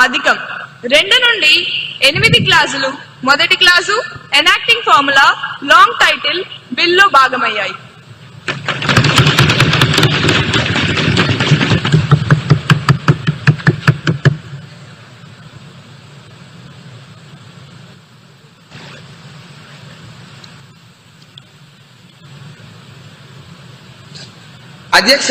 అధికం. రెండు నుండి ఎనిమిది క్లాసులు. మొదటి class enacting formula long title బిల్లో భాగమయ్యాయి. అధ్యక్ష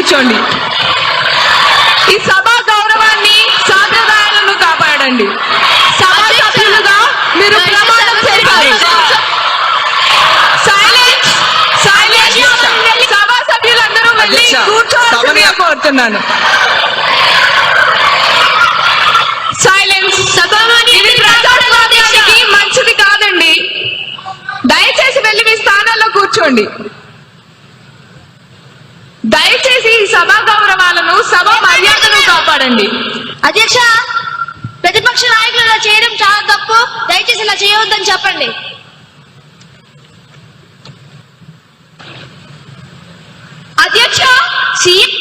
కూర్చోండి. ఈ సభా గౌరవాన్ని సాంప్రదాయాలను కాపాడండి. సభా సభ్యులుగా మీరు ప్రమాణం సైలెన్స్ సైలెన్స్ సభా సభ్యులందరూ సభని- కోరుతున్నాను. మంచిది కాదండి. దయచేసి వెళ్ళి మీ స్థానాల్లో కూర్చోండి దయచేసి ఈ సభా గౌరవాలను సభ మర్యాదను కాపాడండి. అధ్యక్ష ప్రతిపక్ష నాయకులు ఇలా చేయడం చాలా తప్పు. దయచేసి ఇలా చేయవద్దని చెప్పండి. అధ్యక్ష సీఎం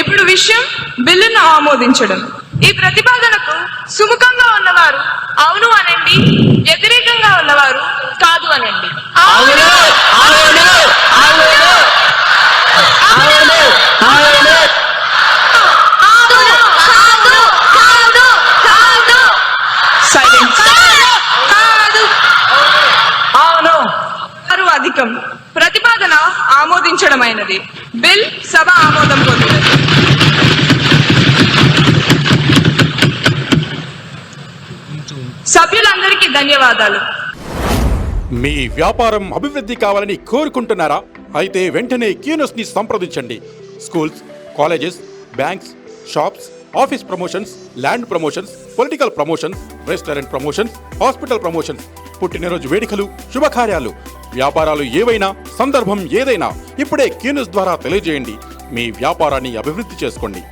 ఇప్పుడు విషయం బిల్లును ఆమోదించడం. ఈ ప్రతిపాదనకు సుముఖంగా ఉన్నవారు అవును అనండి వ్యతిరేకంగా ఉన్నవారు కాదు అనండి. అధికం. ప్రతిపాదన ఆమోదించడమైనది. బిల్ సభ ఆమోదం పొందినది. సభ్యులందరికీ ధన్యవాదాలు. మీ వ్యాపారం అభివృద్ధి కావాలని కోరుకుంటున్నారా? అయితే వెంటనే క్యూనస్ని సంప్రదించండి. Schools colleges banks shops office promotions land promotions political promotions restaurant promotions hospital promotions. పుట్టినరోజు వేడుకలు శుభకార్యాలు. వ్యాపారాలు ఏవైనా సందర్భం ఏదైనా ఇప్పుడే క్యూనస్ ద్వారా తెలియజేయండి. మీ వ్యాపారాన్ని అభివృద్ధి చేసుకోండి.